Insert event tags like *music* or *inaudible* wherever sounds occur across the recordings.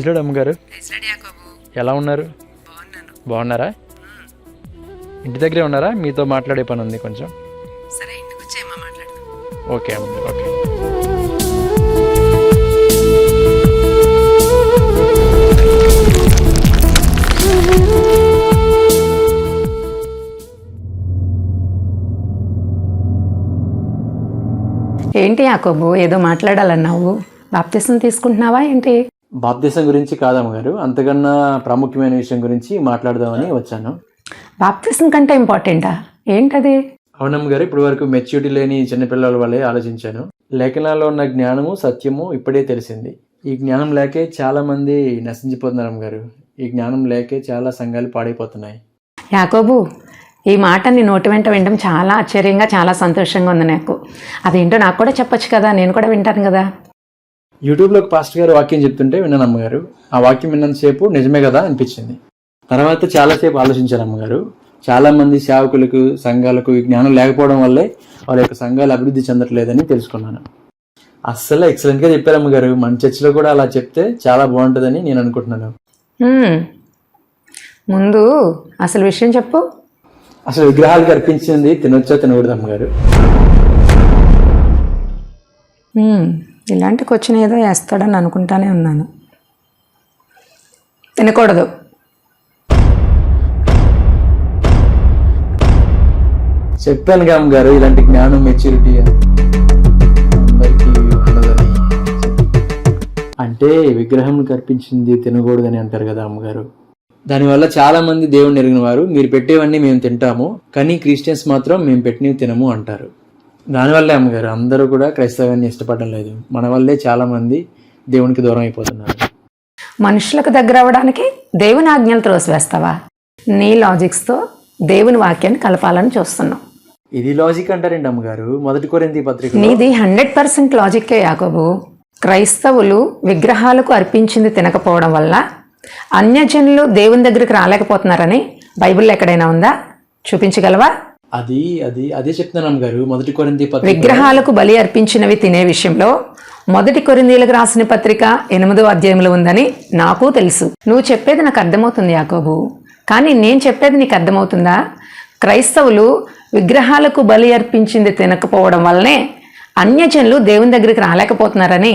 ప్రైజ్లో అమ్మగారు? ఎలా ఉన్నారు? బాగున్నాను. బాగున్నారా? ఇంటి దగ్గరే ఉన్నారా? మీతో మాట్లాడే పని ఉంది కొంచెం. ఓకే అమ్మగారు ఓకే. ఏంటి యాకోబు ఏదో మాట్లాడాలన్నావు. బాప్తిసం తీసుకుంటున్నావా ఏంటి? బాప్తీసం గురించి కాదమ్మగారు. అంతకన్నా ప్రాముఖ్యమైన విషయం గురించి మాట్లాడదామని వచ్చాను. బాప్తిసం కంటే ఇంపార్టెంటా? ఏంటది? అవునమ్మగారు ఇప్పటి వరకు మెచ్యూరిటీ లేని చిన్నపిల్లల వల్లే ఆలోచించాను. లేఖనాల్లో ఉన్న జ్ఞానము సత్యము ఇప్పుడే తెలిసింది. ఈ జ్ఞానం లేకే చాలా మంది నశించిపోతున్నారు అమ్మగారు ఈ జ్ఞానం లేకే చాలా సంఘాలు పాడైపోతున్నాయి. యాకోబు ఈ మాట నీ నోటి వెంట వినడం చాలా ఆశ్చర్యంగా చాలా సంతోషంగా ఉంది నాకు. అదేంటో నాకు కూడా చెప్పొచ్చు కదా నేను కూడా వింటాను కదా. యూట్యూబ్లో ఒక పాస్టర్ గారు వాక్యం చెప్తుంటే విన్నాను అమ్మగారు. ఆ వాక్యం విన్నంతసేపు నిజమే కదా అనిపించింది. తర్వాత చాలాసేపు ఆలోచించాను అమ్మగారు. చాలా మంది సేవకులకు సంఘాలకు జ్ఞానం లేకపోవడం వల్లే వాళ్ళ యొక్క సంఘాలు అభివృద్ధి చెందట్లేదని తెలుసుకున్నాను. అస్సలు ఎక్సలెంట్గా చెప్పారు అమ్మగారు. మన చర్చిలో కూడా అలా చెప్తే చాలా బాగుంటుందని నేను అనుకుంటున్నాను. ముందు అసలు విషయం చెప్పు. అసలు విగ్రహాలకు అర్పించింది తినొచ్చా తినకూడదు అమ్మగారు. ఇలాంటి క్వశ్చన్ ఏదో వేస్తాడని అనుకుంటానే ఉన్నాను. తినకూడదు చెప్పాను గా అమ్మగారు ఇలాంటి జ్ఞానం మెచ్యూరిటీ అందరికీ ఉండదని. అంటే విగ్రహం కల్పించింది తినకూడదని అంటారు కదా అమ్మగారు. దానివల్ల చాలా మంది దేవుణ్ణి ఎరిగిన వారు మీరు పెట్టేవన్నీ మేము తింటాము కానీ క్రిస్టియన్స్ మాత్రం మేము పెట్టినవి తినము అంటారు. దానివల్లే అమ్మగారు అందరూ కూడా క్రైస్తవాన్ని ఇష్టపడడం లేదు. మన వల్లే చాలా మంది దేవునికి దూరం అయిపోతున్నారు. మనుషులకు దగ్గర అవ్వడానికి దేవుని ఆజ్ఞలు త్రోసివేస్తావా? నీ లాజిక్స్తో దేవుని వాక్యాన్ని కలపాలని చూస్తున్నావు ఇది లాజిక్ అంటారండి అమ్మగారు. మొదటి కొరింది పత్రిక నీది హండ్రెడ్ పర్సెంట్ లాజిక్కే యాకోబు. క్రైస్తవులు విగ్రహాలకు అర్పించింది తినకపోవడం వల్ల అన్యజనులు దేవుని దగ్గరికి రాలేకపోతున్నారని బైబిల్లో ఎక్కడైనా ఉందా? చూపించగలవా? అది అది అదే చెప్తున్నాను గారు మొదటి కొరింది పత్రిక విగ్రహాలకు బలి అర్పించినవి తినే విషయంలో మొదటి కొరిందీలకు రాసిన పత్రిక ఎనిమిదో అధ్యాయంలో ఉందని నాకు తెలుసు. నువ్వు చెప్పేది నాకు అర్థమవుతుంది యాకోబు. కానీ నేను చెప్పేది నీకు అర్థమవుతుందా? క్రైస్తవులు విగ్రహాలకు బలి అర్పించింది తినకపోవడం వల్లనే అన్యజనులు దేవుని దగ్గరికి రాలేకపోతున్నారని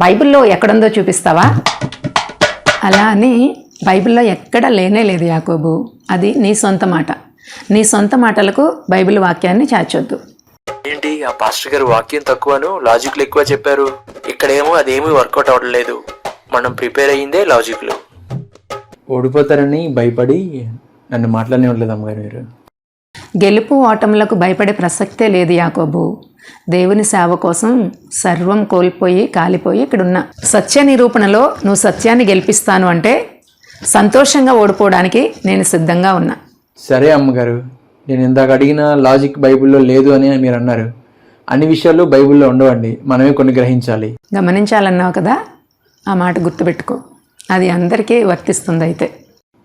బైబిల్లో ఎక్కడుందో చూపిస్తావా? అలా అని బైబిల్లో ఎక్కడ లేనే లేదు యాకోబు. అది నీ సొంత మాట. నీ సొంత మాటలకు బైబిల్ వాక్యాన్ని చాచొద్దు. ఏంటి? ఆ పాస్టర్ గారు వాక్యం తక్కువను లాజిక్లు ఎక్కువ చెప్పారు. ఇక్కడేమో అదేమీ వర్కౌట్ అవ్వట్లేదు మనం ప్రిపేర్ అయ్యిందే లాజిక్లు. ఓడిపోతారని భయపడి నన్ను మాట్లాడనివ్వట్లేదు అమ్మగారు మీరు. గెలుపు ఓటములకు భయపడే ప్రసక్తే లేదు యాకోబు. దేవుని సేవ కోసం సర్వం కోల్పోయి కాలిపోయి ఇక్కడున్నా సత్య నిరూపణలో నువ్వు సత్యాన్ని గెలిపిస్తాను అంటే సంతోషంగా ఓడిపోవడానికి నేను సిద్ధంగా ఉన్నా. సరే అమ్మగారు నేను ఇందాక అడిగిన లాజిక్ బైబిల్లో లేదు అని మీరు అన్నారు. అన్ని విషయాలు బైబిల్లో ఉండవండి మనమే కొన్ని గ్రహించాలి. గమనించాలన్నావు కదా ఆ మాట గుర్తుపెట్టుకో. అది అందరికీ వర్తిస్తుంది అయితే.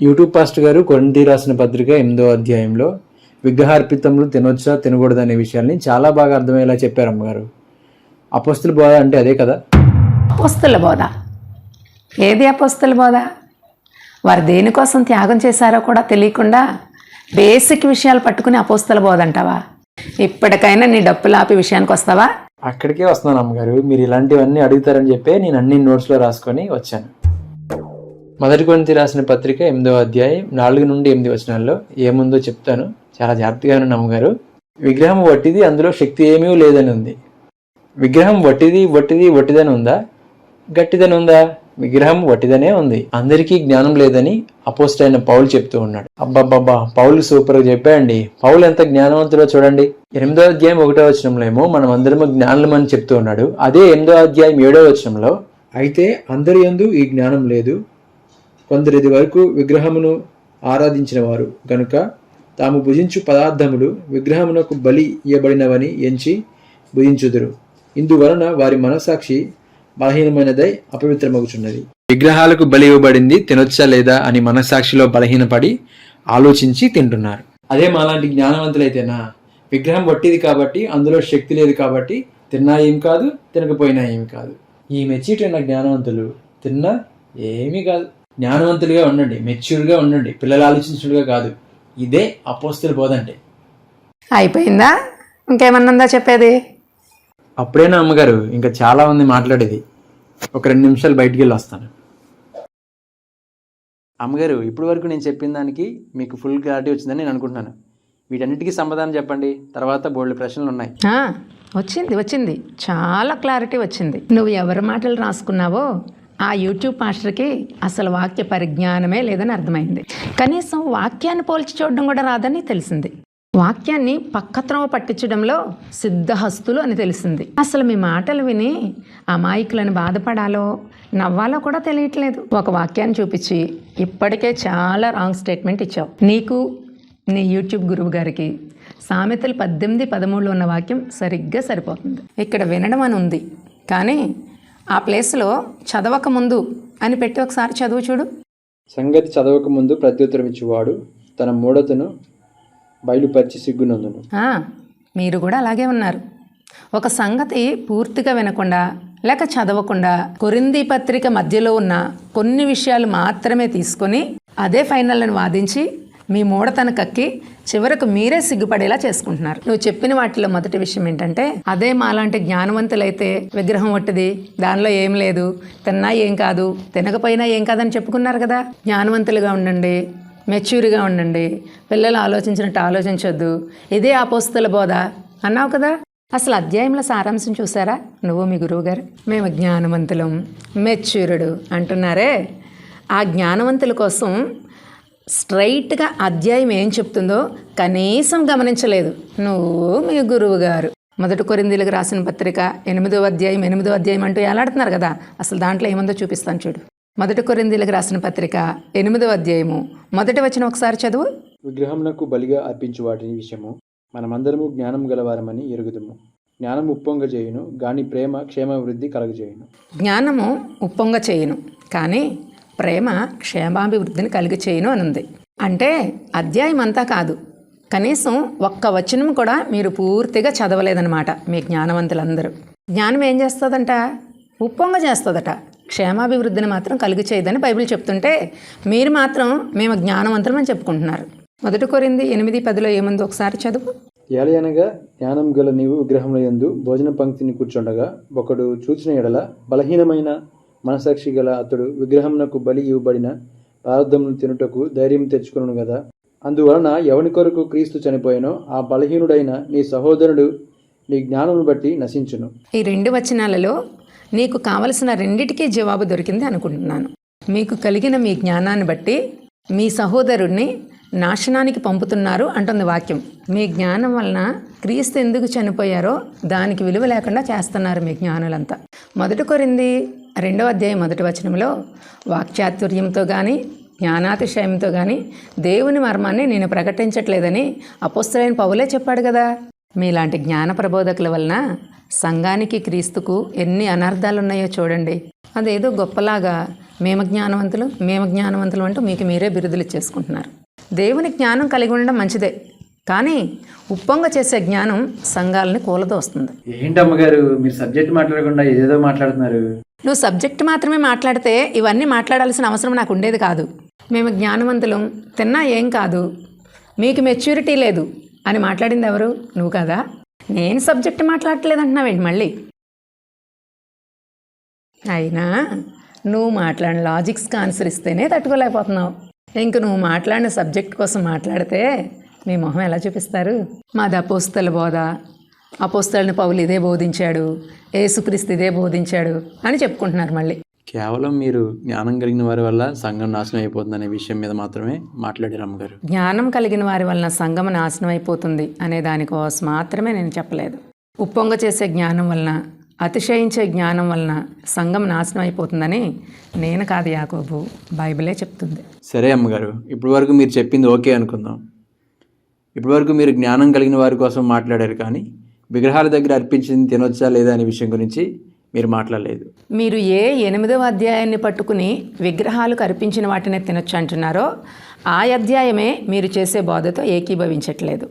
యూట్యూబ్ పాస్టర్ గారు కొరంతి రాసిన పత్రిక ఎనిమిదో అధ్యాయంలో విగ్రహార్పితములు తినొచ్చా తినకూడదు అనే విషయాల్ని చాలా బాగా అర్థమయ్యేలా చెప్పారు అమ్మగారు. అపస్తుల బోధ అంటే అదే కదా? అపోస్తుల బోధ. ఏది అపోస్తుల బోధ? వారు దేనికోసం త్యాగం చేశారో కూడా తెలియకుండా బేసిక్ విషయాలు పట్టుకుని అపోస్తల బోధ ఇప్పటికైనా నీ డప్పులాపి విషయానికి వస్తావా? అక్కడికే వస్తున్నాను అమ్మగారు. మీరు ఇలాంటివన్నీ అడుగుతారని చెప్పి నేను అన్ని నోట్స్లో రాసుకొని వచ్చాను. మొదటి గురించి రాసిన పత్రిక ఎనిమిదో అధ్యాయం నాలుగు నుండి ఎనిమిది వచనాల్లో ఏముందో చెప్తాను. చాలా జాగ్రత్తగా నమ్మగారు అమ్మగారు. విగ్రహం వట్టిది అందులో శక్తి ఏమీ లేదని ఉంది విగ్రహం వట్టిది వట్టిది వట్టిదని ఉందా? గట్టిదని ఉందా? విగ్రహం వట్టిదనే ఉంది. అందరికీ జ్ఞానం లేదని అపోస్ట్ అయిన పౌలు చెప్తూ ఉన్నాడు. అబ్బబ్బబ్బా పౌలు సూపర్గా చెప్పాయండి పౌలు ఎంత జ్ఞానవంతుడో చూడండి. ఎనిమిదో అధ్యాయం ఒకటో వచనంలో ఏమో మనం అందరము జ్ఞానులమని చెప్తూ ఉన్నాడు. అదే ఎనిమిదో అధ్యాయం ఏడో వచనంలో అయితే అందరి ఎందు ఈ జ్ఞానం లేదు. కొందరు ఇది వరకు విగ్రహమును ఆరాధించిన వారు గనుక తాము భుజించు పదార్థములు విగ్రహమునకు బలి ఇయ్యబడినవని ఎంచి భుజించుదురు. ఇందువలన వారి మనసాక్షి బలహీనమైనదై అపవిత్రమగుచున్నది. విగ్రహాలకు బలి ఇవ్వబడింది తినొచ్చా లేదా అని మనసాక్షిలో బలహీనపడి ఆలోచించి తింటున్నారు. అదే మాలాంటి జ్ఞానవంతులైతేనా? విగ్రహం వట్టిది కాబట్టి అందులో శక్తి లేదు కాబట్టి తిన్నా ఏం కాదు తినకపోయినా ఏం కాదు. ఈ మెచ్చిటి ఉన్న జ్ఞానవంతులు తిన్నా ఏమీ కాదు. జ్ఞానవంతులుగా ఉండండి మెచ్యూర్గా ఉండండి పిల్లలు ఆలోచించుడుగా కాదు. ఇదే అపోస్తులు పోదంటే అయిపోయిందా? ఇంకేమన్నుందా చెప్పేది? అప్పుడేనా అమ్మగారు ఇంకా చాలా ఉంది మాట్లాడేది. ఒక రెండు నిమిషాలు బయటికి వెళ్ళి వస్తాను. అమ్మగారు ఇప్పటి వరకు నేను చెప్పిన దానికి మీకు ఫుల్ క్లారిటీ వచ్చిందని నేను అనుకుంటున్నాను. వీటన్నిటికీ సమాధానం చెప్పండి. తర్వాత బోల్డ్ ప్రశ్నలు ఉన్నాయి. వచ్చింది వచ్చింది. చాలా క్లారిటీ వచ్చింది. నువ్వు ఎవరి మాటలు రాసుకున్నావో ఆ యూట్యూబ్ మాస్టర్కి అసలు వాక్య పరిజ్ఞానమే లేదని అర్థమైంది. కనీసం వాక్యాన్ని పోల్చి చూడడం కూడా రాదని తెలిసింది. వాక్యాన్ని పక్కత్రమ పట్టించడంలో సిద్ధహస్తులు అని తెలిసింది అసలు మీ మాటలు విని అమాయకులను బాధపడాలో నవ్వాలో కూడా తెలియట్లేదు. ఒక వాక్యాన్ని చూపించి ఇప్పటికే చాలా రాంగ్ స్టేట్మెంట్ ఇచ్చావు. నీకు నీ యూట్యూబ్ గురువు గారికి సామెతలు పద్దెనిమిది పదమూడులో ఉన్న వాక్యం సరిగ్గా సరిపోతుంది. ఇక్కడ వినడం అని ఉంది. కానీ ఆ ప్లేస్లో చదవక ముందు అని పెట్టి ఒకసారి చదువు చూడు. సంగతి చదవక ముందు ప్రత్యుత్తరం ఇచ్చేవాడు తన మూడతను బయలుపరిచి సిగ్గునందును మీరు కూడా అలాగే ఉన్నారు. ఒక సంగతి పూర్తిగా వినకుండా లేక చదవకుండా కొరింది పత్రిక మధ్యలో ఉన్న కొన్ని విషయాలు మాత్రమే తీసుకొని అదే ఫైనల్ని వాదించి మీ మూడతను కక్కి చివరకు మీరే సిగ్గుపడేలా చేసుకుంటున్నారు. నువ్వు చెప్పిన వాటిలో మొదటి విషయం ఏంటంటే అదే మాలాంటి జ్ఞానవంతులైతే విగ్రహం ఒట్టిది దానిలో ఏం లేదు తిన్నా ఏం కాదు తినకపోయినా ఏం కాదని చెప్పుకున్నారు కదా. జ్ఞానవంతులుగా ఉండండి మెచ్యూర్గా ఉండండి. పిల్లలు ఆలోచించినట్టు ఆలోచించొద్దు. ఇదే ఆపోస్తుల బోధ. అన్నావు కదా? అసలు అధ్యాయంలో సారాంశం చూసారా? నువ్వు మీ గురువుగారు మేము జ్ఞానవంతులం. మెచ్యూరుడు అంటున్నారే? ఆ జ్ఞానవంతుల కోసం స్ట్రైట్గా అధ్యాయం ఏం చెప్తుందో కనీసం గమనించలేదు. నువ్వు మీ గురువు గారు. మొదటి కొరిందీలకు రాసిన పత్రిక ఎనిమిదో అధ్యాయం ఎనిమిదో అధ్యాయం అంటూ ఎలాడుతున్నారు కదా? అసలు దాంట్లో ఏముందో చూపిస్తాను చూడు. మొదటి కొరిందీలకు రాసిన పత్రిక ఎనిమిదో అధ్యాయము. మొదటి వచ్చిన ఒకసారి చదువు. విగ్రహమునకు బలిగా అర్పించు వాటిని విషయము. మనమందరము జ్ఞానం గలవారమని ఎరుగుదుము. జ్ఞానం ఉప్పొంగ చేయును గాని ప్రేమ క్షేమ వృద్ధి కలగజేయును. జ్ఞానము ఉప్పొంగ చేయను కానీ ప్రేమ క్షేమాభివృద్ధిని కలిగి చేయను అని ఉంది అంటే అధ్యాయం అంతా కాదు. కనీసం ఒక్క వచనం కూడా మీరు పూర్తిగా చదవలేదన్నమాట మీ జ్ఞానవంతులందరూ. జ్ఞానం ఏం చేస్తుందంట? ఉప్పొంగ చేస్తుందట. క్షేమాభివృద్ధిని మాత్రం కలిగి చేయదని బైబిల్ చెప్తుంటే మీరు మాత్రం మేము జ్ఞానవంతులం అని చెప్పుకుంటున్నారు. మొదటి కొరింది ఎనిమిది పదిలో ఏముందో? ఒకసారి చదువు. ఏలయనగా జ్ఞానం గల నీవు విగ్రహముల యందు భోజన పంక్తిని కూర్చుండగా ఒకడు చూచిన ఎడల బలహీనమైన మనసాక్షి గల అతడు విగ్రహమునకు బలి ఇవ్వబడిన ప్రారంధమును తినుటకు ధైర్యం తెచ్చుకును కదా అందువలన ఎవని కొరకు క్రీస్తు చనిపోయానో ఆ బలహీనుడైన నీ సహోదరుడు నీ జ్ఞానమును బట్టి నశించును. ఈ రెండు వచనాలలో నీకు కావలసిన రెండిటికీ జవాబు దొరికింది అనుకుంటున్నాను. మీకు కలిగిన మీ జ్ఞానాన్ని బట్టి మీ సహోదరుణ్ణి నాశనానికి పంపుతున్నారు అంటుంది వాక్యం. మీ జ్ఞానం వలన క్రీస్తు ఎందుకు చనిపోయారో దానికి విలువ లేకుండా చేస్తున్నారు మీ జ్ఞానులంతా. మొదటి కొరింది రెండవ అధ్యాయం మొదటి వచనంలో వాక్చాతుర్యంతో కానీ జ్ఞానాతిశయంతో కానీ దేవుని మర్మాన్ని నేను ప్రకటించట్లేదని అపోస్తలైన పౌలే చెప్పాడు కదా. మీలాంటి జ్ఞాన ప్రబోధకుల వలన సంఘానికి క్రీస్తుకు ఎన్ని అనర్థాలు ఉన్నాయో చూడండి. అదేదో గొప్పలాగా మేము జ్ఞానవంతులు మేము జ్ఞానవంతులు అంటూ మీకు మీరే బిరుదులు ఇచ్చేసుకుంటున్నారు. దేవుని జ్ఞానం కలిగి ఉండడం మంచిదే. కానీ ఉప్పొంగ చేసే జ్ఞానం సంఘాలని కూలదోస్తుంది. ఏంటి అమ్మగారు మీరు సబ్జెక్ట్ మాట్లాడకుండా ఏదేదో మాట్లాడుతున్నారు? నువ్వు సబ్జెక్ట్ మాత్రమే మాట్లాడితే ఇవన్నీ మాట్లాడాల్సిన అవసరం నాకు ఉండేది కాదు. మేము జ్ఞానవంతులం తిన్నా ఏం కాదు. మీకు మెచ్యూరిటీ లేదు అని మాట్లాడింది ఎవరు? నువ్వు కదా? నేను సబ్జెక్ట్ మాట్లాడట్లేదు అంటున్నావేంటి మళ్ళీ. అయినా నువ్వు మాట్లాడిన లాజిక్స్కి ఆన్సర్ ఇస్తేనే తట్టుకోలేకపోతున్నావు. ఇంక నువ్వు మాట్లాడిన సబ్జెక్ట్ కోసం మాట్లాడితే మీ మొహం ఎలా చూపిస్తారు? మాది అపోస్తల బోధ. అపోస్తలను పౌలు ఇదే బోధించాడు. ఏసుక్రీస్తు ఇదే బోధించాడు అని చెప్పుకుంటున్నారు మళ్ళీ. కేవలం మీరు జ్ఞానం కలిగిన వారి వల్ల సంఘం నాశనం అయిపోతుందనే విషయం మీద మాత్రమే మాట్లాడారు అమ్మగారు. జ్ఞానం కలిగిన వారి వలన సంగమ నాశనం అయిపోతుంది అనే దానికోసం మాత్రమే నేను చెప్పలేదు. ఉప్పొంగ చేసే జ్ఞానం వలన అతిశయించే జ్ఞానం వలన సంఘం నాశనం అయిపోతుందని నేను కాదు యాకోబు బైబిలే చెప్తుంది. సరే అమ్మగారు ఇప్పటి వరకు మీరు చెప్పింది ఓకే అనుకుందాం. ఇప్పటి వరకు మీరు జ్ఞానం కలిగిన వారి కోసం మాట్లాడారు కానీ విగ్రహాల దగ్గర అర్పించింది తినొచ్చా లేదా అనే విషయం గురించి మీరు మాట్లాడలేదు. మీరు ఏ ఎనిమిదవ అధ్యాయాన్ని పట్టుకుని విగ్రహాలకు అర్పించిన వాటిని తినొచ్చు అంటున్నారో ఆ అధ్యాయమే మీరు చేసే బోధతో ఏకీభవించట్లేదు.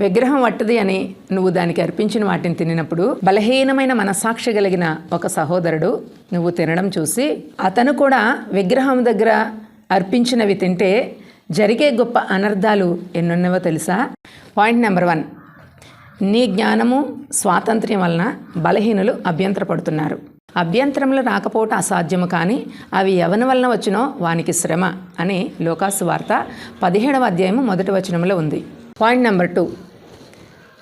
విగ్రహం వట్టది అని నువ్వు దానికి అర్పించిన వాటిని తినినప్పుడు బలహీనమైన మనసాక్షి కలిగిన ఒక సహోదరుడు నువ్వు తినడం చూసి అతను కూడా విగ్రహం దగ్గర అర్పించినవి తింటే జరిగే గొప్ప అనర్థాలు ఎన్నున్నవో తెలుసా? Point number one. నీ జ్ఞానము స్వాతంత్ర్యం వలన బలహీనులు అభ్యంతరపడుతున్నారు. అభ్యంతరములు రాకపోవటం అసాధ్యము కానీ అవి ఎవరి వలన వచ్చినో వానికి శ్రమ అని లోకాసు వార్త పదిహేడవ అధ్యాయము మొదటి వచనంలో ఉంది. పాయింట్ నెంబర్ టూ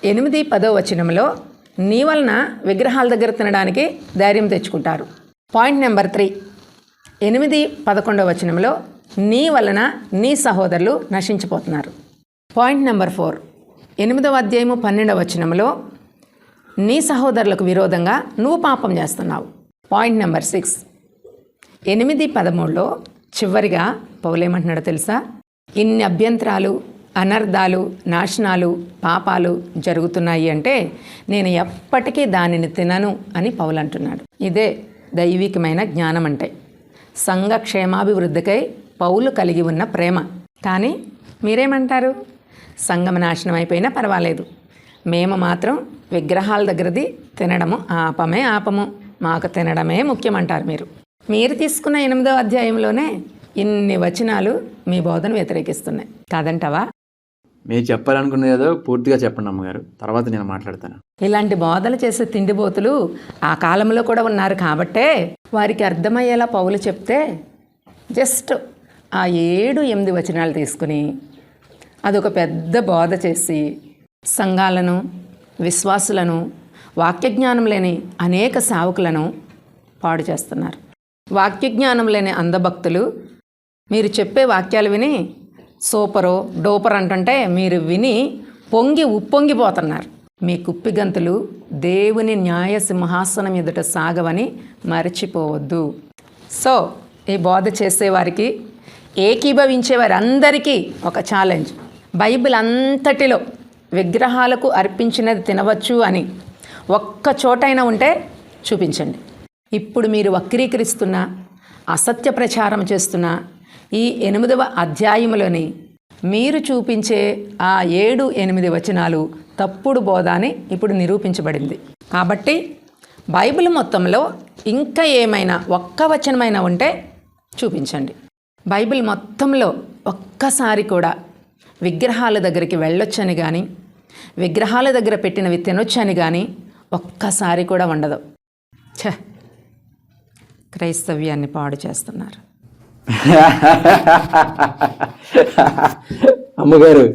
ఎనిమిది పదో వచనంలో నీ వలన విగ్రహాల దగ్గర తినడానికి ధైర్యం తెచ్చుకుంటారు. పాయింట్ నెంబర్ త్రీ ఎనిమిది పదకొండవ వచనంలో నీ వలన నీ సహోదరులు నశించిపోతున్నారు. పాయింట్ నెంబర్ ఫోర్ ఎనిమిదవ అధ్యాయము పన్నెండవ వచనంలో నీ సహోదరులకు విరోధంగా నువ్వు పాపం చేస్తున్నావు. పాయింట్ నెంబర్ సిక్స్ ఎనిమిది పదమూడులో చివరిగా పౌలేమంటున్నాడో తెలుసా? ఇన్ని అభ్యంతరాలు అనర్థాలు నాశనాలు పాపాలు జరుగుతున్నాయి అంటే నేను ఎప్పటికీ దానిని తినను అని పౌలు అంటున్నాడు. ఇదే దైవికమైన జ్ఞానం అంటే. సంఘ క్షేమాభివృద్ధికై పౌలు కలిగి ఉన్న ప్రేమ. కానీ మీరేమంటారు? సంఘం నాశనం అయిపోయినా పర్వాలేదు. మేము మాత్రం విగ్రహాల దగ్గరది తినడము ఆపమే ఆపము. మాకు తినడమే ముఖ్యమంటారు మీరు. మీరు తీసుకున్న ఎనిమిదో అధ్యాయంలోనే ఇన్ని వచనాలు మీ బోధను వ్యతిరేకిస్తున్నాయి. కాదంటావా? మీరు చెప్పాలనుకున్నది ఏదో పూర్తిగా చెప్పండి అమ్మగారు. తర్వాత నేను మాట్లాడతాను. ఇలాంటి బోధలు చేసే తిండిబోతులు ఆ కాలంలో కూడా ఉన్నారు కాబట్టే వారికి అర్థమయ్యేలా పౌలు చెప్తే జస్ట్ ఆ ఏడు ఎనిమిది వచనాలు తీసుకుని అదొక పెద్ద బోధ చేసి సంఘాలను విశ్వాసులను వాక్యజ్ఞానం లేని అనేక సేవకులను పాడు చేస్తున్నారు. వాక్యజ్ఞానం లేని అందభక్తులు మీరు చెప్పే వాక్యాలు విని సూపరో డోపర్ అంటుంటే మీరు విని పొంగి ఉప్పొంగిపోతున్నారు. మీ కుప్పిగంతులు దేవుని న్యాయ సింహాసనం ఎదుట సాగవని మరచిపోవద్దు. సో ఈ బోధ చేసేవారికి ఏకీభవించే వారందరికీ ఒక ఛాలెంజ్. బైబిల్ అంతటిలో విగ్రహాలకు అర్పించినది తినవచ్చు అని ఒక్క చోటైనా ఉంటే చూపించండి. ఇప్పుడు మీరు వక్రీకరిస్తున్న అసత్య ప్రచారం చేస్తున్న ఈ ఎనిమిదవ అధ్యాయములోని మీరు చూపించే ఆ ఏడు ఎనిమిది వచనాలు తప్పుడు బోధ అని ఇప్పుడు నిరూపించబడింది. కాబట్టి బైబిల్ మొత్తంలో ఇంకా ఏమైనా ఒక్క వచనమైనా ఉంటే చూపించండి. బైబిల్ మొత్తంలో ఒక్కసారి కూడా విగ్రహాల దగ్గరికి వెళ్ళొచ్చని కానీ విగ్రహాల దగ్గర పెట్టినవి తినొచ్చని కానీ ఒక్కసారి కూడా ఉండదు ఛ! క్రైస్తవ్యాన్ని పాడు చేస్తున్నారు. *laughs* అమ్మగారు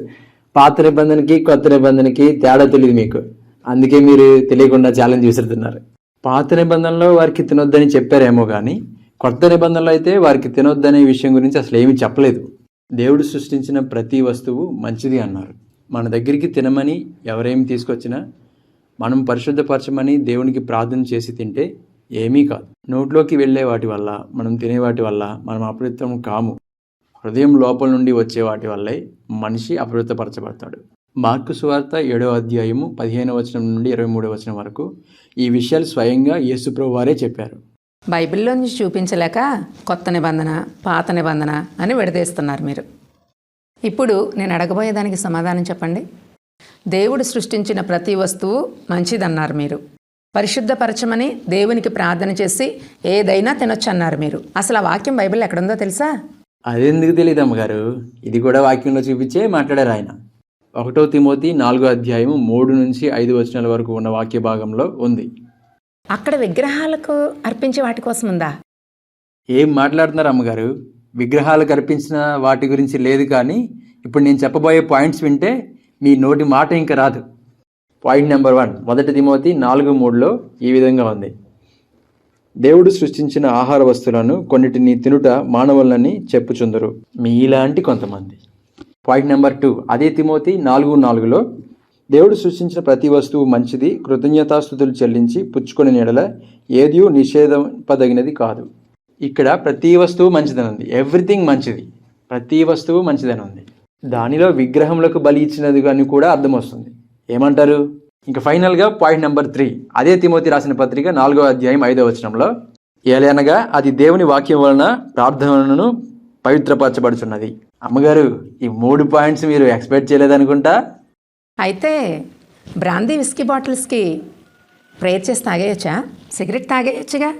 పాత నిబంధనకి కొత్త నిబంధనకి తేడా తెలియదు మీకు. అందుకే మీరు తెలియకుండా ఛాలెంజ్ విసురుతున్నారు. పాత నిబంధనలో వారికి తినొద్దని చెప్పారేమో కానీ కొత్త నిబంధనలో అయితే వారికి తినొద్దనే విషయం గురించి అసలు ఏమీ చెప్పలేదు. దేవుడు సృష్టించిన ప్రతి వస్తువు మంచిది అన్నారు. మన దగ్గరికి తినమని ఎవరేమి తీసుకొచ్చినా మనం పరిశుద్ధపరచమని దేవునికి ప్రార్థన చేసి తింటే ఏమీ కాదు. నోట్లోకి వెళ్ళే వాటి వల్ల మనం తినే వాటి వల్ల మనం అపవిత్రం కాము. హృదయం లోపల నుండి వచ్చే వాటి వల్లే మనిషి అపవిత్రపరచబడతాడు. మార్కు సువార్త ఏడవ అధ్యాయము పదిహేనవ వచనం నుండి ఇరవై మూడవ వచనం వరకు ఈ విషయాలు స్వయంగా యేసుప్రభు వారే చెప్పారు. బైబిల్లో నుంచి చూపించలేక కొత్త నిబంధన పాత నిబంధన అని విడదీస్తున్నారు మీరు. ఇప్పుడు నేను అడగబోయేదానికి సమాధానం చెప్పండి. దేవుడు సృష్టించిన ప్రతి వస్తువు మంచిదన్నారు మీరు. పరిశుద్ధపరచమని దేవునికి ప్రార్థన చేసి ఏదైనా తినొచ్చన్నారు మీరు. అసలు ఆ వాక్యం బైబిల్ ఎక్కడుందో తెలుసా? అదెందుకు తెలియదు అమ్మగారు? ఇది కూడా వాక్యంలో చూపించే మాట్లాడారు ఆయన. ఒకటో తిమోతి నాలుగో అధ్యాయము మూడు నుంచి ఐదు వచనాల వరకు ఉన్న వాక్య భాగంలో ఉంది. అక్కడ విగ్రహాలకు అర్పించే వాటి కోసం ఉందా? ఏం మాట్లాడుతున్నారు అమ్మగారు? విగ్రహాలకు అర్పించిన వాటి గురించి లేదు కానీ ఇప్పుడు నేను చెప్పబోయే పాయింట్స్ వింటే మీ నోటి మాట ఇంకా రాదు. పాయింట్ నెంబర్ వన్ మొదటి తిమోతి నాలుగు మూడులో ఈ విధంగా ఉంది. దేవుడు సృష్టించిన ఆహార వస్తువులను కొన్నిటిని తినుట మానవులని చెప్పుచుందరు. మీలాంటి కొంతమంది. పాయింట్ నెంబర్ టూ అదే తిమోతి నాలుగు నాలుగులో దేవుడు సృష్టించిన ప్రతి వస్తువు మంచిది కృతజ్ఞతాస్థుతులు చెల్లించి పుచ్చుకొని నీడల ఏదియూ నిషేధింపదగినది కాదు. ఇక్కడ ప్రతి వస్తువు మంచిదని ఉంది ఎవ్రీథింగ్ మంచిది. ప్రతి వస్తువు మంచిదని ఉంది దానిలో విగ్రహములకు బలి ఇచ్చినది అని కూడా అర్థం వస్తుంది ఏమంటారు? ఇంకా ఫైనల్గా పాయింట్ నెంబర్ త్రీ. అదే తిమోతి రాసిన పత్రిక నాలుగో అధ్యాయం ఐదో వచనంలో ఏలనగా అది దేవుని వాక్యం వలన ప్రార్థనలను పవిత్రపరచబడుచున్నది. అమ్మగారు ఈ మూడు పాయింట్స్ మీరు ఎక్స్పెక్ట్ చేయలేదనుకుంటా? అయితే బ్రాందీ విస్కీ బాటిల్స్కి ప్రేయర్ చేసి తాగేయచ్చా? సిగరెట్ తాగేయచ్చుగా?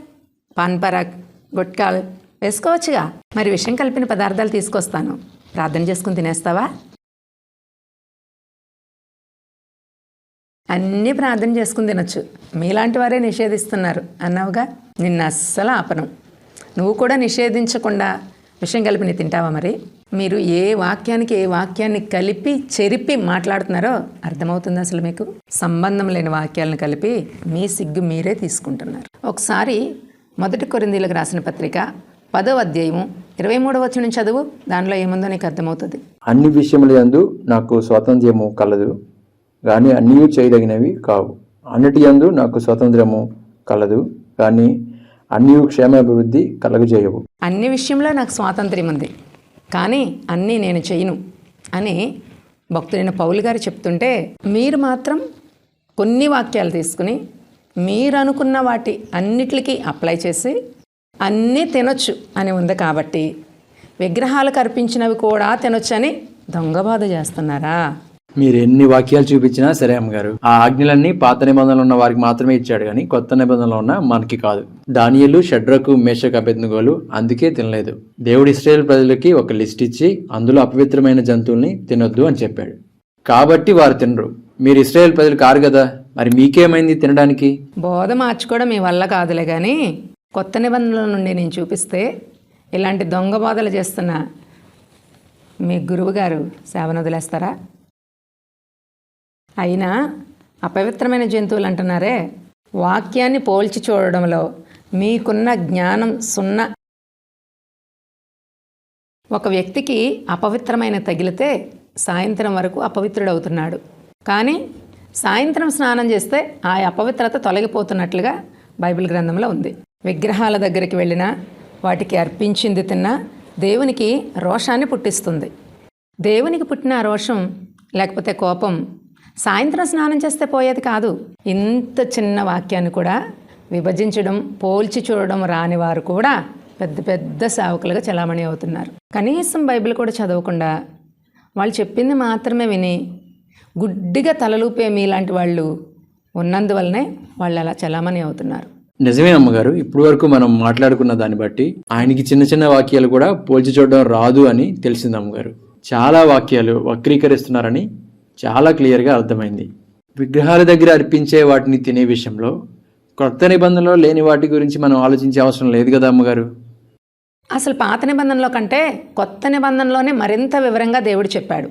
పాన్ పరాగ్ గుట్కాలు వేసుకోవచ్చుగా? మరి విషం కలిపిన పదార్థాలు తీసుకొస్తాను. ప్రార్థన చేసుకుని తినేస్తావా? అన్నీ ప్రార్థన చేసుకుని తినొచ్చు. మీలాంటి వారే నిషేధిస్తున్నారు. అన్నావుగా? నిన్ను అస్సలు ఆపను. నువ్వు కూడా నిషేధించకుండా విషయం కలిపి నీ తింటావా మరి? మీరు ఏ వాక్యానికి ఏ వాక్యాన్ని కలిపి చెరిపి మాట్లాడుతున్నారో అర్థమవుతుంది అసలు మీకు? సంబంధం లేని వాక్యాలను కలిపి మీ సిగ్గు మీరే తీసుకుంటున్నారు. ఒకసారి మొదటి కొరిందీలకు రాసిన పత్రిక పదో అధ్యాయము ఇరవై మూడవ వచ్చిన చదువు దానిలో ఏముందో నీకు అర్థమవుతుంది. అన్ని విషయముల యందు నాకు స్వాతంత్ర్యము కలదు కానీ అన్నీ చేయదగినవి కావు. అన్నిటి యందు నాకు స్వాతంత్ర్యము కలదు కానీ అన్నీ క్షేమాభివృద్ధి కలగజేయవు. అన్ని విషయంలో నాకు స్వాతంత్ర్యం ఉంది కానీ అన్నీ నేను చేయను అని భక్తుడైన పౌలు గారు చెప్తుంటే మీరు మాత్రం కొన్ని వాక్యాలు తీసుకుని మీరు అనుకున్న వాటి అన్నిటికీ అప్లై చేసి అన్నీ తినొచ్చు అని ఉంది కాబట్టి విగ్రహాలకు అర్పించినవి కూడా తినొచ్చని దొంగబాధ చేస్తున్నారా? మీరు ఎన్ని వాక్యాలు చూపించినా సరే అమ్మగారు ఆ ఆజ్ఞలన్నీ పాత నిబంధనలు ఉన్న వారికి మాత్రమే ఇచ్చాడు కానీ కొత్త నిబంధనలు ఉన్న మనకి కాదు. దానియలు షడ్రకు మేషకు అభ్యర్థుగోలు అందుకే తినలేదు. దేవుడు ఇస్రాయేల్ ప్రజలకి ఒక లిస్ట్ ఇచ్చి అందులో అపవిత్రమైన జంతువుల్ని తినొద్దు అని చెప్పాడు. కాబట్టి వారు తినరు. మీరు ఇస్రాయేల్ ప్రజలు కారు కదా? మరి మీకేమైంది తినడానికి? బోధ మార్చుకోవడం మీ వల్ల కాదులే కానీ కొత్త నిబంధనల నుండి నేను చూపిస్తే ఇలాంటి దొంగ బోధలు చేస్తున్న మీ గురువు గారు సేవను వదిలేస్తారా? అయినా అపవిత్రమైన జంతువులు అంటున్నారే వాక్యాన్ని పోల్చి చూడడంలో మీకున్న జ్ఞానం సున్నా. ఒక వ్యక్తికి అపవిత్రమైన తగిలితే సాయంత్రం వరకు అపవిత్రుడవుతున్నాడు. కానీ సాయంత్రం స్నానం చేస్తే ఆ అపవిత్రత తొలగిపోతున్నట్లుగా బైబిల్ గ్రంథంలో ఉంది. విగ్రహాల దగ్గరికి వెళ్ళినా వాటికి అర్పించింది తిన్నా దేవునికి రోషాన్ని పుట్టిస్తుంది. దేవునికి పుట్టిన ఆ రోషం లేకపోతే కోపం సాయంత్రం స్నానం చేస్తే పోయేది కాదు. ఇంత చిన్న వాక్యాన్ని కూడా విభజించడం పోల్చి చూడడం రాని వారు కూడా పెద్ద పెద్ద సేవకులుగా చలామణి అవుతున్నారు. కనీసం బైబిల్ కూడా చదవకుండా వాళ్ళు చెప్పింది మాత్రమే విని గుడ్డిగా తలలూపే మీలాంటి వాళ్ళు ఉన్నందువల్లనే వాళ్ళు అలా చలామణి అవుతున్నారు. నిజమే అమ్మగారు ఇప్పుడు వరకు మనం మాట్లాడుకున్న దాన్ని బట్టి ఆయనకి చిన్న చిన్న వాక్యాలు కూడా పోల్చి చూడడం రాదు అని తెలిసింది అమ్మగారు. చాలా వాక్యాలు వక్రీకరిస్తున్నారని చాలా క్లియర్గా అర్థమైంది. విగ్రహాల దగ్గర అర్పించే వాటిని తినే విషయంలో కొత్త నిబంధనలో లేని వాటి గురించి మనం ఆలోచించే అవసరం లేదు కదా అమ్మగారు? అసలు పాత నిబంధనలో కంటే కొత్త నిబంధనలోనే మరింత వివరంగా దేవుడు చెప్పాడు.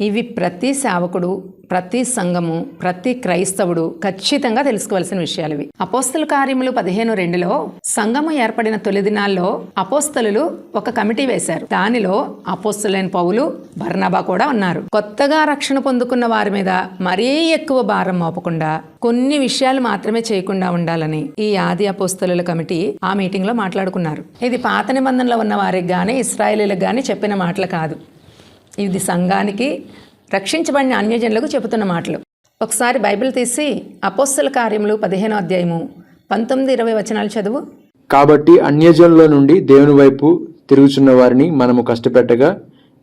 ఇవి ప్రతి సేవకుడు ప్రతి సంఘము ప్రతి క్రైస్తవుడు ఖచ్చితంగా తెలుసుకోవాల్సిన విషయాలు ఇవి. అపోస్తల కార్యములు పదిహేను రెండులో సంఘము ఏర్పడిన తొలి దినాల్లో అపోస్తలు ఒక కమిటీ వేశారు. దానిలో అపోస్తలైన పౌలు బర్నాబా కూడా ఉన్నారు. కొత్తగా రక్షణ పొందుకున్న వారి మీద మరీ ఎక్కువ భారం మోపకుండా కొన్ని విషయాలు మాత్రమే చేయకుండా ఉండాలని ఈ ఆది అపోస్తలుల కమిటీ ఆ మీటింగ్లో మాట్లాడుకున్నారు. ఇది పాత నిబంధనలో ఉన్న వారికి గానీ ఇస్రాయలీలకు గానీ చెప్పిన మాటలు కాదు. ఇది సంఘానికి రక్షించబడిన అన్యజనులకు చెబుతున్న మాటలు. ఒకసారి బైబిల్ తీసి అపోస్తల కార్యములు పదిహేనో అధ్యాయము పంతొమ్మిది ఇరవై వచనాలు చదువు. కాబట్టి అన్యజనుల నుండి దేవుని వైపు తిరుగుచున్న వారిని మనము కష్టపెట్టగా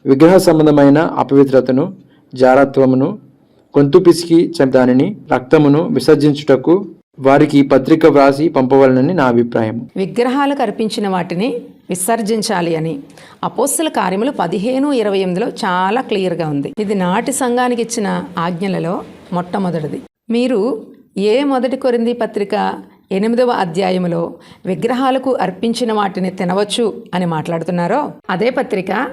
విగ్రహ సంబంధమైన అపవిత్రతను జారత్వమును గొంతు పిసికి దానిని రక్తమును విసర్జించుటకు వారికి పత్రిక వ్రాసి పంపవలనని నా అభిప్రాయం. విగ్రహాలకు అర్పించిన వాటిని విసర్జించాలి అని. అపోస్తుల కార్యములు పదిహేను ఇరవై ఎనిమిదిలో చాలా క్లియర్గా ఉంది. ఇది నాటి సంఘానికి ఇచ్చిన ఆజ్ఞలలో మొట్టమొదటిది. మీరు ఏ మొదటి కొరింది పత్రిక ఎనిమిదవ అధ్యాయములో విగ్రహాలకు అర్పించిన వాటిని తినవచ్చు అని మాట్లాడుతున్నారో అదే పత్రిక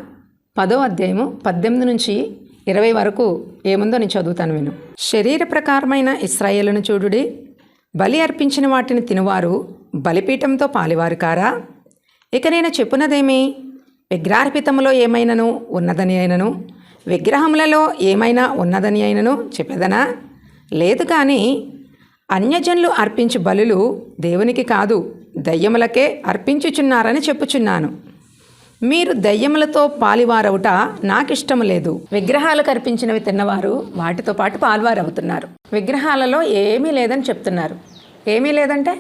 పదో అధ్యాయము పద్దెనిమిది నుంచి ఇరవై వరకు ఏముందో నేను చదువుతాను విను. శరీర ప్రకారమైన ఇస్రాయేలును చూడుడి. బలి అర్పించిన వాటిని తినువారు బలిపీఠంతో పాలివారు కారా? ఇక నేను చెప్పున్నదేమి? విగ్రహార్పితములో ఏమైనను? ఉన్నదని అయినను. విగ్రహములలో ఏమైనా ఉన్నదని అయినను చెప్పేదనా? లేదు కానీ అన్యజనులు అర్పించు బలులు దేవునికి కాదు దయ్యములకే అర్పించుచున్నారని చెప్పుచున్నాను. మీరు దయ్యములతో పాలివారవుట నాకిష్టము లేదు. విగ్రహాలకు అర్పించినవి తిన్నవారు వాటితో పాటు పాల్వారవుతున్నారు. విగ్రహాలలో ఏమీ లేదని చెప్తున్నారు. ఏమీ లేదంటే?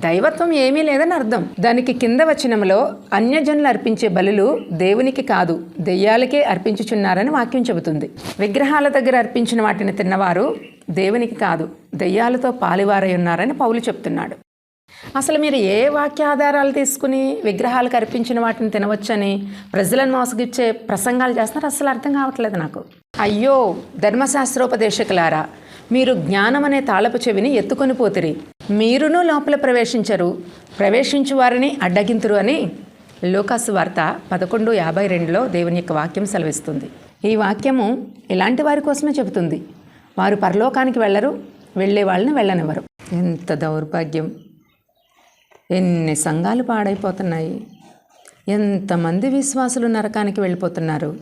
దైవత్వం ఏమీ లేదని అర్థం. దానికి కింద వచనంలో అన్యజనులు అర్పించే బలులు దేవునికి కాదు దెయ్యాలకే అర్పించుచున్నారని వాక్యం చెబుతుంది. విగ్రహాల దగ్గర అర్పించిన వాటిని తిన్నవారు దేవునికి కాదు దెయ్యాలతో పాలివారై ఉన్నారని పౌలు చెప్తున్నాడు. అసలు మీరు ఏ వాక్యాధారాలు తీసుకుని విగ్రహాలు అర్పించిన వాటిని తినవచ్చని ప్రజలను మోసగిచ్చే ప్రసంగాలు చేస్తున్నారు? అసలు అర్థం కావట్లేదు నాకు. అయ్యో ధర్మశాస్త్రోపదేశకులారా మీరు జ్ఞానం అనే తాళపు చెవిని ఎత్తుకొని పోతిరి. మీరును లోపల ప్రవేశించరు. ప్రవేశించు వారిని అడ్డగింతురు అని లోకాసు వార్త పదకొండు యాభై రెండులో దేవుని యొక్క వాక్యం సెలవిస్తుంది. ఈ వాక్యము ఇలాంటి వారి కోసమే చెబుతుంది. వారు పరలోకానికి వెళ్ళరు వెళ్ళే వాళ్ళని వెళ్ళనివ్వరు. ఎంత దౌర్భాగ్యం. ఎన్ని సంఘాలు పాడైపోతున్నాయి. ఎంతమంది విశ్వాసులు నరకానికి వెళ్ళిపోతున్నారు.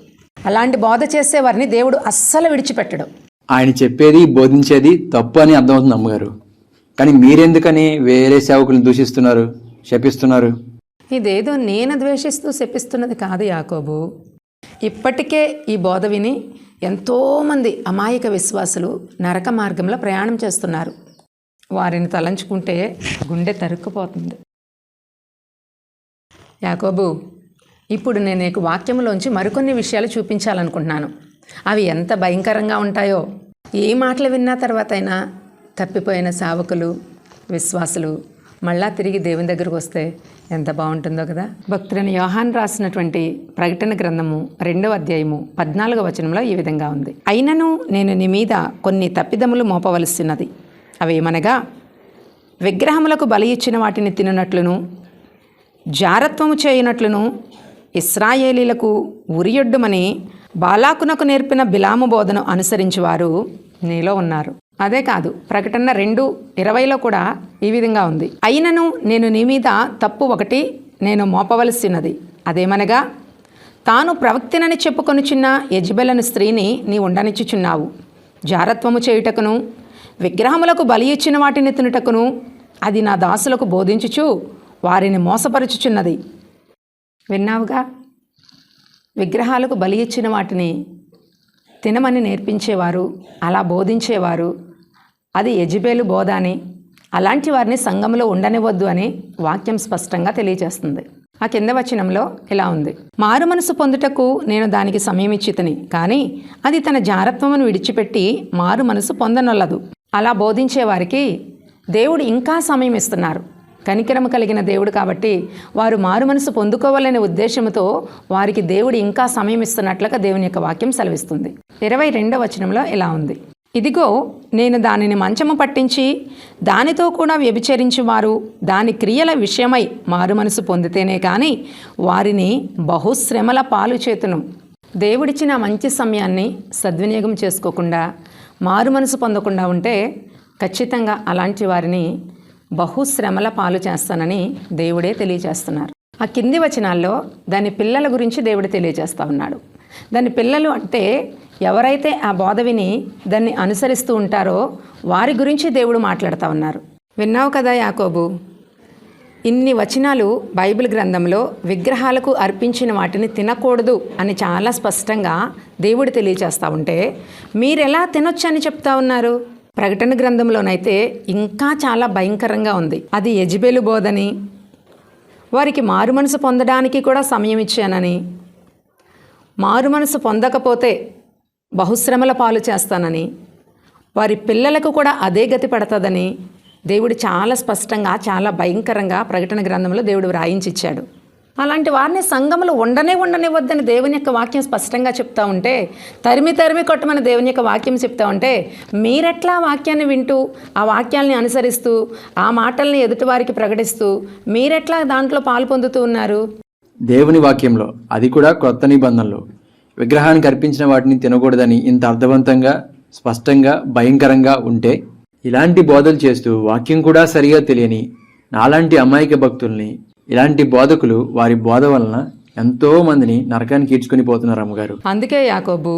అలాంటి బోధ చేసేవారిని దేవుడు అస్సలు విడిచిపెట్టడు. ఆయన చెప్పేది బోధించేది తప్పు అని అర్థమవుతుంది అమ్మగారు. కానీ మీరెందుకని వేరే సేవకులను దూషిస్తున్నారు శపిస్తున్నారు? ఇదేదో నేను ద్వేషిస్తూ శపిస్తున్నది కాదు యాకోబు. ఇప్పటికే ఈ బోధ విని ఎంతోమంది అమాయక విశ్వాసులు నరక మార్గంలో ప్రయాణం చేస్తున్నారు. వారిని తలంచుకుంటే గుండె తరుక్కుపోతుంది. యాకోబు ఇప్పుడు నేను నీకు వాక్యంలోంచి మరికొన్ని విషయాలు చూపించాలనుకుంటున్నాను. అవి ఎంత భయంకరంగా ఉంటాయో ఏ మాటలు విన్నా తర్వాత అయినా తప్పిపోయిన సావకులు విశ్వాసులు మళ్ళా తిరిగి దేవుని దగ్గరకు వస్తే ఎంత బాగుంటుందో కదా? భక్తులను యోహాన్ రాసినటువంటి ప్రకటన గ్రంథము రెండవ అధ్యాయము పద్నాలుగవ వచనంలో ఈ విధంగా ఉంది. అయినను నేను నీ మీద కొన్ని తప్పిదములు మోపవలసినది. అవేమనగా విగ్రహములకు బలి ఇచ్చిన వాటిని తిననట్లును జారత్వము చేయనట్లును ఇస్రాయేలీలకు ఉరియొడ్డుమని బాలాకునకు నేర్పిన బిలాము బోధను అనుసరించేవారు నీలో ఉన్నారు. అదే కాదు ప్రకటన రెండు ఇరవైలో కూడా ఈ విధంగా ఉంది. అయినను నేను నీ మీద తప్పు ఒకటి నేను మోపవలసినది. అదేమనగా తాను ప్రవక్తినని చెప్పుకొనుచున్న యజ్బెలను స్త్రీని నీ ఉండనిచ్చుచున్నావు. జారత్వము చేయుటకును విగ్రహములకు బలి ఇచ్చిన వాటిని తినుటకును అది నా దాసులకు బోధించుచు వారిని మోసపరుచుచున్నది. విన్నావుగా? విగ్రహాలకు బలి ఇచ్చిన వాటిని తినమని నేర్పించేవారు అలా బోధించేవారు అది యజిబేలు బోధ అని అలాంటి వారిని సంఘంలో ఉండనివద్దు అని వాక్యం స్పష్టంగా తెలియజేస్తుంది. ఆ కింద వచనంలో ఇలా ఉంది. మారు మనసు పొందుటకు నేను దానికి సమయమిచ్చితని కానీ అది తన జారత్వమును విడిచిపెట్టి మారు మనసు పొందనొల్లదు. అలా బోధించేవారికి దేవుడు ఇంకా సమయం ఇస్తున్నారు. కనికరము కలిగిన దేవుడు కాబట్టి వారు మారు మనసు పొందుకోవాలనే ఉద్దేశంతో వారికి దేవుడు ఇంకా సమయం ఇస్తున్నట్లుగా దేవుని యొక్క వాక్యం సెలవిస్తుంది. ఇరవై రెండవ వచనంలో ఇలా ఉంది. ఇదిగో నేను దానిని మంచము పట్టించి దానితో కూడా వ్యభిచరించి వారు దాని క్రియల విషయమై మారు మనసు పొందితేనే కానీ వారిని బహుశ్రమల పాలు చేతును. దేవుడిచ్చిన మంచి సమయాన్ని సద్వినియోగం చేసుకోకుండా మారు మనసు పొందకుండా ఉంటే ఖచ్చితంగా అలాంటి వారిని బహుశ్రమల పాలు చేస్తానని దేవుడే తెలియజేస్తున్నారు. ఆ కింది వచనాల్లో దాని పిల్లల గురించి దేవుడు తెలియజేస్తా ఉన్నాడు. దాని పిల్లలు అంటే ఎవరైతే ఆ బోధ విని దాన్ని అనుసరిస్తూ ఉంటారో వారి గురించి దేవుడు మాట్లాడుతూ ఉన్నారు. విన్నావు కదా యాకోబు? ఇన్ని వచనాలు బైబిల్ గ్రంథంలో విగ్రహాలకు అర్పించిన వాటిని తినకూడదు అని చాలా స్పష్టంగా దేవుడు తెలియచేస్తూ ఉంటే మీరెలా తినొచ్చని చెప్తా ఉన్నారు? ప్రకటన గ్రంథంలోనైతే ఇంకా చాలా భయంకరంగా ఉంది. అది యజ్బేలు బోధని వారికి మారు మనసు పొందడానికి కూడా సమయం ఇచ్చానని. మారు మనసు పొందకపోతే బహుశ్రమల పాలు చేస్తానని వారి పిల్లలకు కూడా అదే గతి పడుతుందని దేవుడు చాలా స్పష్టంగా చాలా భయంకరంగా ప్రకటన గ్రంథంలో దేవుడు వ్రాయించి ఇచ్చాడు అలాంటి వారిని సంఘములు ఉండనే ఉండనివ్వద్దని దేవుని యొక్క వాక్యం స్పష్టంగా చెప్తా ఉంటే తరిమి తరిమి కొట్టమని దేవుని యొక్క వాక్యం చెప్తా ఉంటే మీరెట్లా వాక్యాన్ని వింటూ ఆ వాక్యాల్ని అనుసరిస్తూ ఆ మాటల్ని ఎదుటివారికి ప్రకటిస్తూ మీరెట్లా దాంట్లో పాలు పొందుతూ ఉన్నారు? దేవుని వాక్యంలో అది కూడా కొత్త నిబంధనలు. విగ్రహానికి అర్పించిన వాటిని తినకూడదని ఇంత అర్థవంతంగా స్పష్టంగా భయంకరంగా ఉంటే ఇలాంటి బోధలు చేస్తూ వాక్యం కూడా సరిగా తెలియని నాలాంటి అమాయక భక్తుల్ని ఇలాంటి బోధకులు వారి బోధ వలన ఎంతో మందిని నరకానికి ఈడ్చుకుని పోతున్నారు అమ్మగారు. అందుకే యాకోబు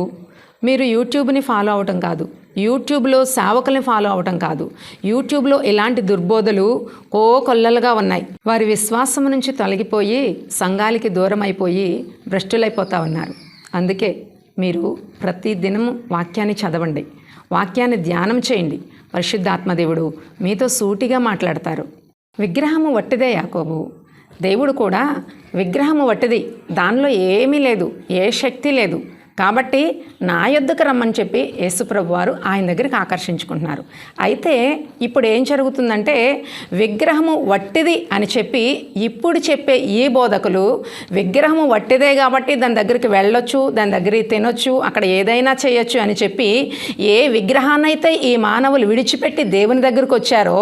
మీరు యూట్యూబ్ని ఫాలో అవటం కాదు యూట్యూబ్లో సేవకుల్ని ఫాలో అవటం కాదు యూట్యూబ్లో ఇలాంటి దుర్బోధలు కో కొల్లలుగా ఉన్నాయి. వారి విశ్వాసం నుంచి తొలగిపోయి సంఘాలకి దూరం అయిపోయి భ్రష్టులైపోతా ఉన్నారు. అందుకే మీరు ప్రతి దినము వాక్యాన్ని చదవండి వాక్యాన్ని ధ్యానం చేయండి పరిశుద్ధాత్మదేవుడు మీతో సూటిగా మాట్లాడతారు. విగ్రహము వట్టిదే యాకోబు. దేవుడు కూడా విగ్రహము వట్టిది. దానిలో ఏమీ లేదు. ఏ శక్తి లేదు. కాబట్టి నా యొద్దకు రమ్మని చెప్పి యేసుప్రభు వారు ఆయన దగ్గరికి ఆకర్షించుకుంటున్నారు. అయితే ఇప్పుడు ఏం జరుగుతుందంటే విగ్రహము వట్టిది అని చెప్పి ఇప్పుడు చెప్పే ఈ బోధకులు విగ్రహము వట్టిదే కాబట్టి దాని దగ్గరికి వెళ్ళొచ్చు దాని దగ్గరికి తినొచ్చు అక్కడ ఏదైనా చేయొచ్చు అని చెప్పి ఏ విగ్రహాన్నైతే ఈ మానవులు విడిచిపెట్టి దేవుని దగ్గరికి వచ్చారో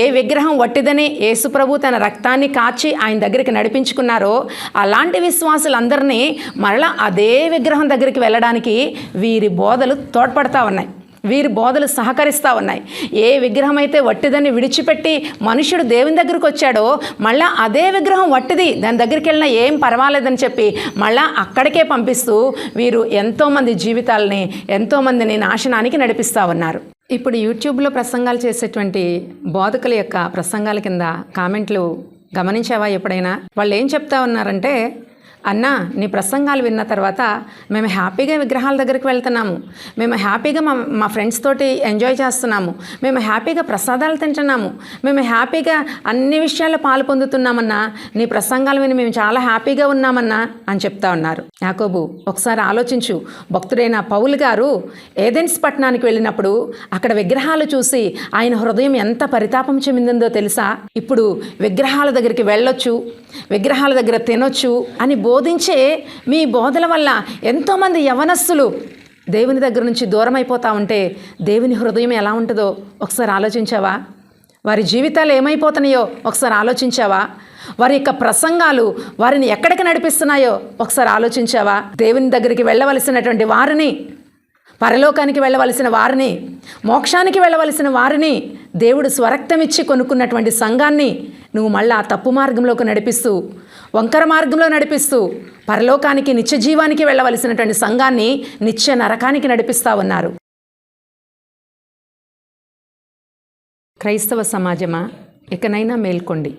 ఏ విగ్రహం వట్టిదని యేసుప్రభు తన రక్తాన్ని కాచి ఆయన దగ్గరికి నడిపించుకున్నారో అలాంటి విశ్వాసులందరినీ మరలా అదే విగ్రహం దగ్గర దగ్గరికి వెళ్ళడానికి వీరి బోధలు తోడ్పడతా ఉన్నాయి. వీరి బోధలు సహకరిస్తూ ఉన్నాయి. ఏ విగ్రహం అయితే వట్టిదని విడిచిపెట్టి మనుషుడు దేవుని దగ్గరికి వచ్చాడో మళ్ళా అదే విగ్రహం వట్టిది దాని దగ్గరికి వెళ్ళినా ఏం పర్వాలేదని చెప్పి మళ్ళా అక్కడికే పంపిస్తూ వీరు ఎంతోమంది జీవితాలని ఎంతోమందిని నాశనానికి నడిపిస్తూ ఉన్నారు. ఇప్పుడు యూట్యూబ్లో ప్రసంగాలు చేసేటువంటి బోధకుల యొక్క ప్రసంగాల కింద కామెంట్లు గమనించావా ఎప్పుడైనా? వాళ్ళు ఏం చెప్తా ఉన్నారంటే అన్నా నీ ప్రసంగాలు విన్న తర్వాత మేము హ్యాపీగా విగ్రహాల దగ్గరికి వెళ్తున్నాము. మేము హ్యాపీగా మా మా ఫ్రెండ్స్ తోటి ఎంజాయ్ చేస్తున్నాము. మేము హ్యాపీగా ప్రసాదాలు తింటున్నాము. మేము హ్యాపీగా అన్ని విషయాల్లో పాలు పొందుతున్నామన్నా నీ ప్రసంగాలు విని మేము చాలా హ్యాపీగా ఉన్నామన్నా అని చెప్తా ఉన్నారు. యాకోబు ఒకసారి ఆలోచించు. భక్తుడైన పౌల్ గారు ఏథెన్స్ పట్టణానికి వెళ్ళినప్పుడు అక్కడ విగ్రహాలు చూసి ఆయన హృదయం ఎంత పరితాపం చెందిందో తెలుసా? ఇప్పుడు విగ్రహాల దగ్గరికి వెళ్ళొచ్చు. విగ్రహాల దగ్గర తినొచ్చు అని బోధించే మీ బోధల వల్ల ఎంతోమంది యవనస్సులు దేవుని దగ్గర నుంచి దూరం అయిపోతూ ఉంటే దేవుని హృదయం ఎలా ఉంటుందో ఒకసారి ఆలోచించావా? వారి జీవితాలు ఏమైపోతున్నాయో ఒకసారి ఆలోచించావా? వారి యొక్క ప్రసంగాలు వారిని ఎక్కడికి నడిపిస్తున్నాయో ఒకసారి ఆలోచించావా? దేవుని దగ్గరికి వెళ్ళవలసినటువంటి వారిని పరలోకానికి వెళ్ళవలసిన వారిని మోక్షానికి వెళ్ళవలసిన వారిని దేవుడు స్వరక్తమిచ్చి కొనుక్కున్నటువంటి సంఘాన్ని నువ్వు మళ్ళా తప్పు మార్గంలోకి నడిపిస్తూ వంకర మార్గంలో నడిపిస్తూ పరలోకానికి నిత్య జీవానికి వెళ్ళవలసినటువంటి సంఘాన్ని నిత్య నరకానికి నడిపిస్తా ఉన్నారు. క్రైస్తవ సమాజమా? ఇకనైనా మేల్కొండి.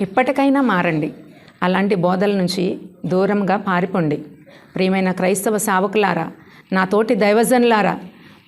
ఇప్పటికైనా మారండి. అలాంటి బోధల నుంచి దూరంగా పారిపోండి. ప్రియమైన క్రైస్తవ సావకులారా నా తోటి దైవజనులారా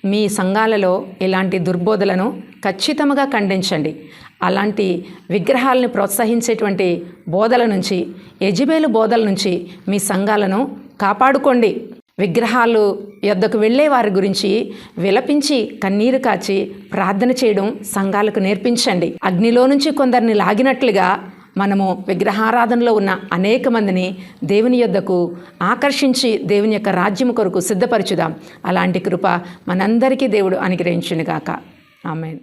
మీ సంఘాలలో ఇలాంటి దుర్బోధలను ఖచ్చితంగా ఖండించండి. అలాంటి విగ్రహాలను ప్రోత్సహించేటువంటి బోధల నుంచి యజిబేలు బోధల నుంచి మీ సంఘాలను కాపాడుకోండి. విగ్రహాలు యొద్దకు వెళ్ళే వారి గురించి విలపించి కన్నీరు కాచి ప్రార్థన చేయడం సంఘాలకు నేర్పించండి. అగ్నిలో నుంచి కొందరిని లాగినట్లుగా మనము విగ్రహారాధనలో ఉన్న అనేక మందిని దేవుని యొద్దకు ఆకర్షించి దేవుని యొక్క రాజ్యము కొరకు సిద్ధపరచుదాం. అలాంటి కృప మనందరికీ దేవుడు అనుగ్రహించునుగాక. ఆమె